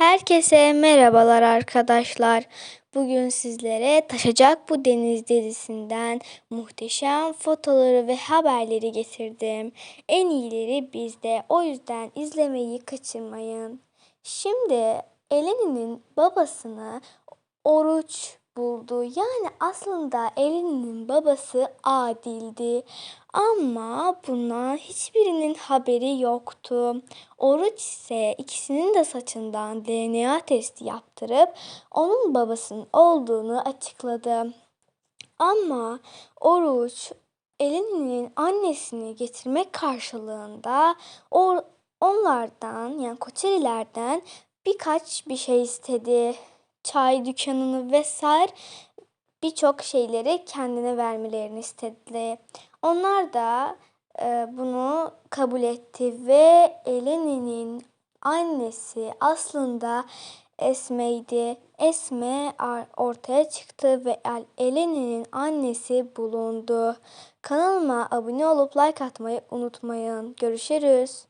Herkese merhabalar arkadaşlar. Bugün sizlere Taşacak Bu Deniz dizisinden muhteşem fotoları ve haberleri getirdim. En iyileri bizde. O yüzden izlemeyi kaçırmayın. Şimdi Eleni'nin babasını Oruç buldu. Yani aslında Eleni'nin babası Adil'di. Ama bundan hiçbirinin haberi yoktu. Oruç ise ikisinin de saçından DNA testi yaptırıp onun babasının olduğunu açıkladı. Ama Oruç Eleni'nin annesini getirmek karşılığında o onlardan yani Koçerilerden birkaç bir şey istedi. Çay dükkanını vesaire birçok şeyleri kendine vermelerini istedi. Onlar da e, bunu kabul etti ve Eleni'nin annesi aslında Esme'ydi. Esme ortaya çıktı ve Eleni'nin annesi bulundu. Kanalıma abone olup like atmayı unutmayın. Görüşürüz.